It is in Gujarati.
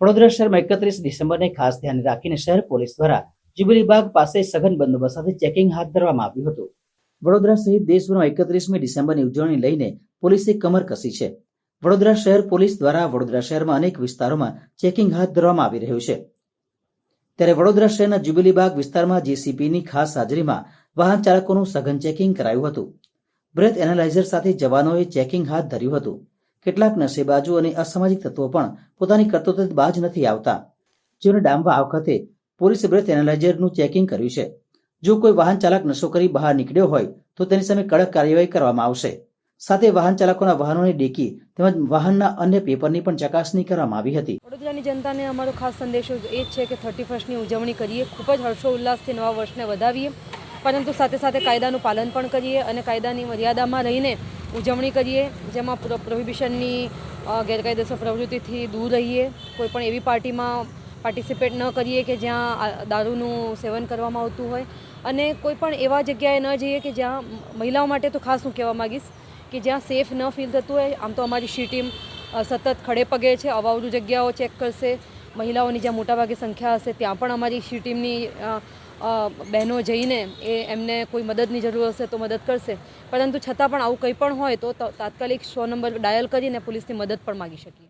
વડોદરા શહેરમાં એકત્રીસ ડિસેમ્બરને ખાસ ધ્યાને રાખીને શહેર પોલીસ દ્વારા જ્યુબિલી પાસે સઘન બંદોબસ્ત સાથે ચેકિંગ હાથ ધરવામાં આવ્યું હતું. વડોદરા સહિત દેશભરમાં એકત્રીસમી ડિસેમ્બરની ઉજવણી લઈને પોલીસે કમર કસી છે. વડોદરા શહેર પોલીસ દ્વારા વડોદરા શહેરમાં અનેક વિસ્તારોમાં ચેકિંગ હાથ ધરવામાં આવી રહ્યું છે. ત્યારે વડોદરા શહેરના જ્યુબિલી બાગ વિસ્તારમાં જેસીપીની ખાસ હાજરીમાં વાહન ચાલકોનું સઘન ચેકિંગ કરાયું હતું. બ્રેથ એનાલાઇઝર સાથે જવાનોએ ચેકિંગ હાથ ધર્યું હતું. કેટલાક નશેબાજુ અને અસામાજિક તત્વો પણ પોતાની કરતૂતે બાજ નથી આવતા. જેઓને ડામવા આ વખતે પોલીસે બ્રેથ એનાલાઇઝરનું ચેકિંગ કર્યું છે. જો કોઈ વાહન ચાલક નશો કરી બહાર નીકળ્યો હોય, તો તેની સામે કડક કાર્યવાહી કરવામાં આવશે. સાથે વાહન ચાલકોના વાહનોની ડેકી તેમજ વાહનના અન્ય પેપરની પણ ચકાસણી કરવામાં આવી હતી. વડોદરાની જનતાને અમારો ખાસ સંદેશો એ છે કે થર્ટી ફર્સ્ટની ઉજવણી કરીએ, ખૂબ જ હર્ષોલ્લાસથી નવા વર્ષને વધાવીએ, પરંતુ સાથે સાથે કાયદાનું પાલન પણ કરીએ અને કાયદાની મર્યાદામાં રહીને ઉજવણી કરીએ, જેમાં પ્રો- પ્રોહિબિશનની ગેરકાયદેસર પ્રવૃત્તિથી દૂર રહીએ. કોઈ પણ એવી પાર્ટીમાં પાર્ટિસિપેટ ન કરીએ કે જ્યાં દારૂનું સેવન કરવામાં આવતું હોય. અને કોઈ પણ એવા જગ્યાએ ન જઈએ કે જ્યાં મહિલાઓ માટે તો ખાસ હું કહેવા માગીશ કે જ્યાં સેફ ન ફીલ થતું હોય. આમ તો અમારી શી, ટીમ સતત ખડે પગે છે, અવાવરું જગ્યાઓ ચેક કરશે. મહિલાઓની જ્યાં મોટાભાગે સંખ્યા હશે, ત્યાં પણ અમારી શી ટીમની બહેનો જઈને એ એમને કોઈ મદદની જરૂર હશે તો મદદ કરશે. પરંતુ છતાં પણ આવું કંઈ પણ હોય તો, તાત્કાલિક સો નંબર ડાયલ કરીને પોલીસની મદદ પણ માગી શકીએ.